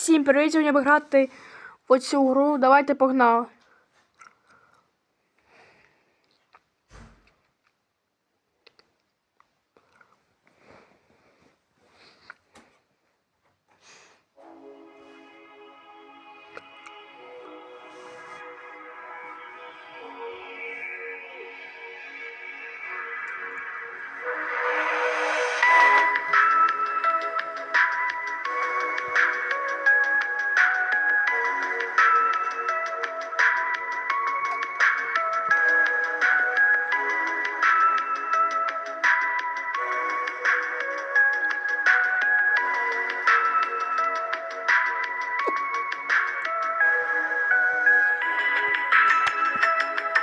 Всім привіт, сьогодні буду грати в оцю гру. Давайте погнали.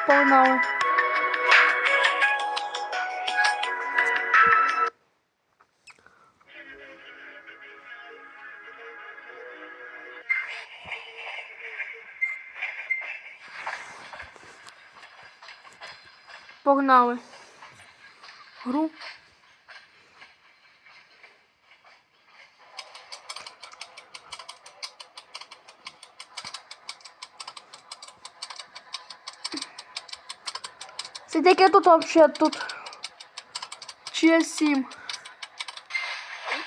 Погнали. Погнали. Гру. Це таке тут вообще тут ЧС-7.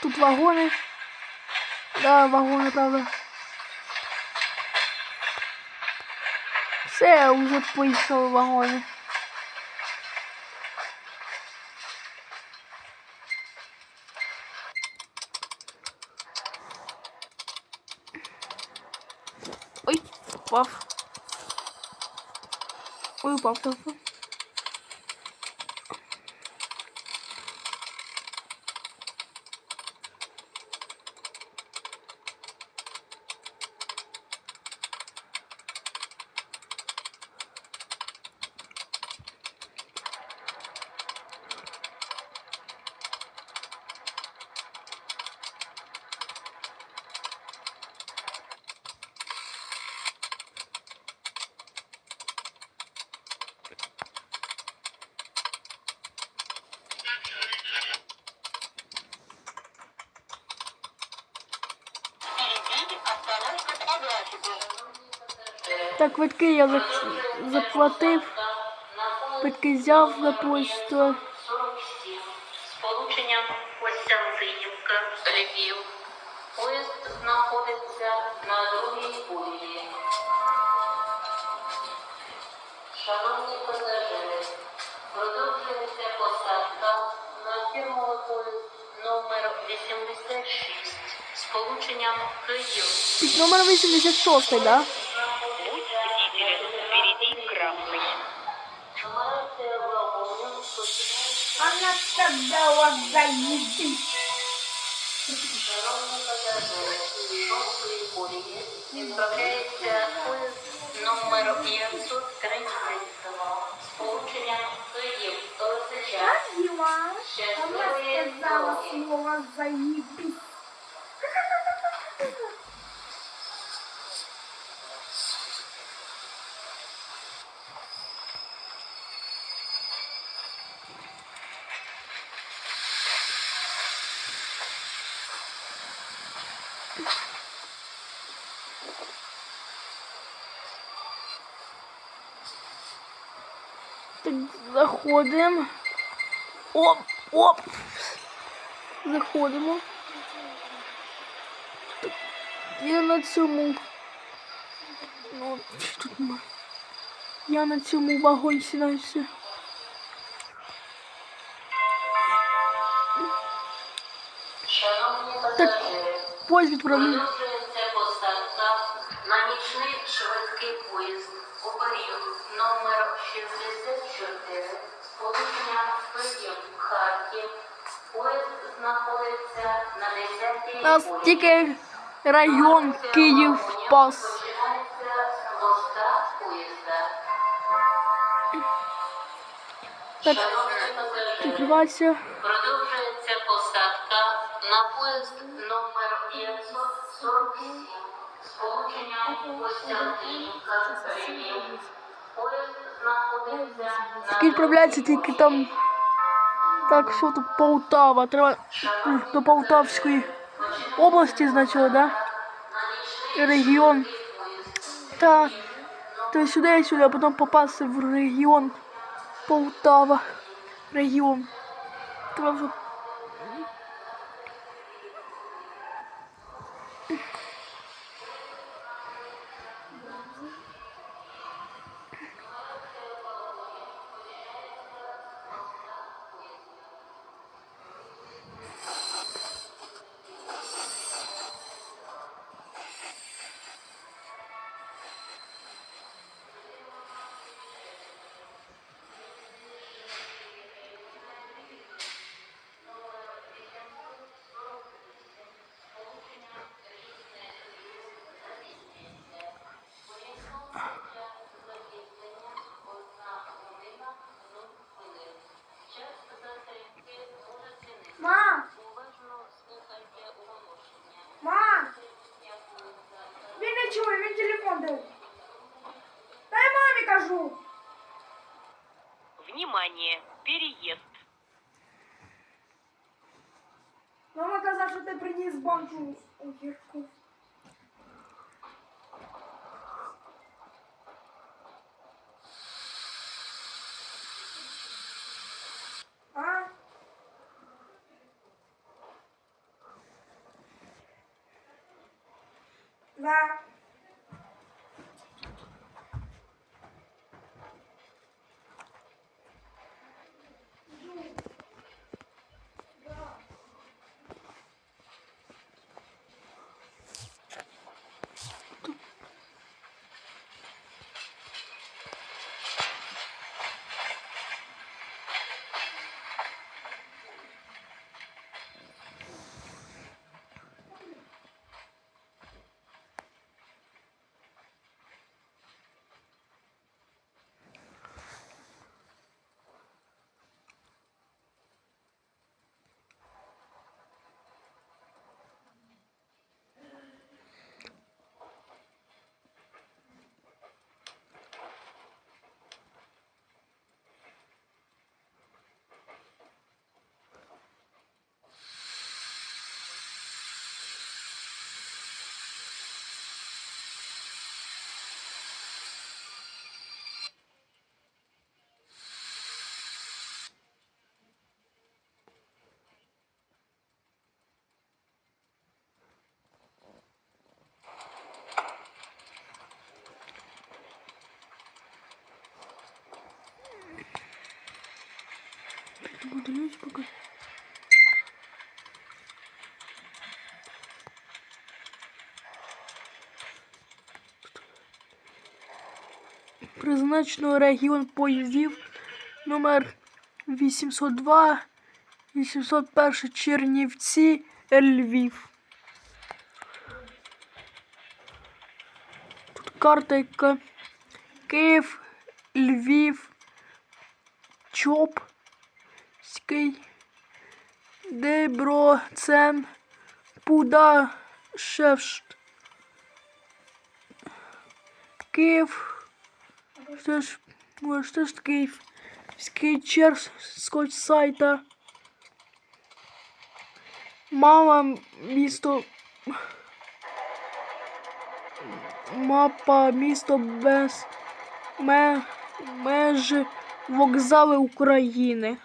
Тут вагони. Да, вагони, правда. Все, вже поїхали вагони. Ой, упав. Ой, упав, упав. Впереди Так, квитки я за- заплатив. Квитки взяв на почту. 47. Сполученням Костянтинівка, Львів. Поїзд знаходиться на другій колії. Шановні пасажири, продовжується посадка на фірмовий поїзд номер 86 з полученням Київ. Номер 86, да? Сказала. Шановні пасажири, шостої колії відправляється поїзд номер 532 з полученням Київ. Дела. Щасливої дороги. слово заебись. Так, заходимо. Оп, оп. Заходимо. Я на цьому. Ну, тут нема? Я на цьому вагоні сідаю все. Шановні пасажири, Поїзд відправляю. У нас тільки район Київ Спас. Починається з моста поїзда. Так, Шановні пасажири, відкривайся. Продовжується посадка на поїзд номер 547 з полученням Костянтинівка Львів. Поїзд знаходиться Тільки відправляється тільки там. Так, що тут Полтава? Треба до Полтавської області, значило, да? регіон. Та, та сюди і сюди, а потім попасти в регіон Полтава. Регіон. Треба не чує, він телефон дає. Дай мамі кажу. Внимание! Переезд. Мама казала, що ти приніс банку огірку. Подивлюсь поки. Призначено регіон поїздів номер 802, 801 Чернівці, Львів. Тут карта, яка Київ, Львів, Чоп. Ський, Деброцен, Пудашевшт, Київ, що ж, може, що ж Київ, Скейчерс, скотч сайта, мама, місто, мапа, місто без ме, меж, вокзали України.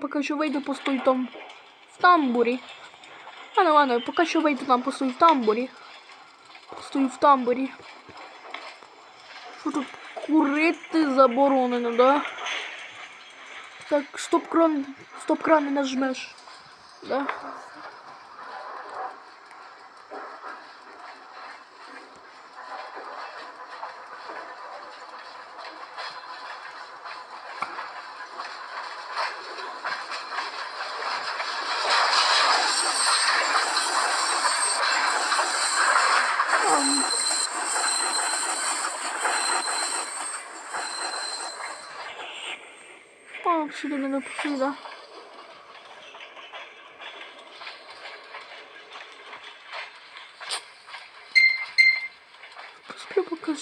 Поки що вийду постой там в тамбурі. Ладно, ладно, поки що вийду там постою в тамбурі. Постою в тамбурі. Що тут курити заборонено, да? Так, стоп-кран, стоп-кран не нажмеш. Да? А, сюди не напустили, да? Посплю поки.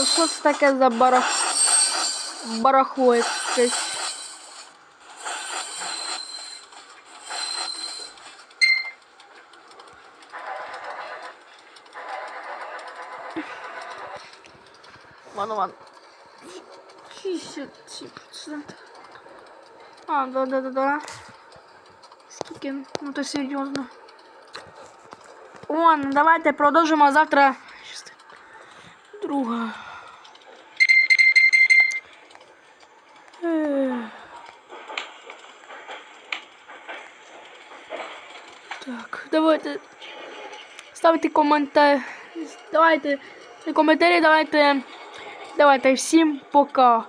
То що це таке за барах... барахло якесь? Ладно, ладно. 67%. А, да, да, да, да. Скільки? Ну то серйозно. О, ну давайте продовжимо а завтра. Друга. Так, давайте ставте коментарі. Давайте коментарі, давайте. Давайте всім пока.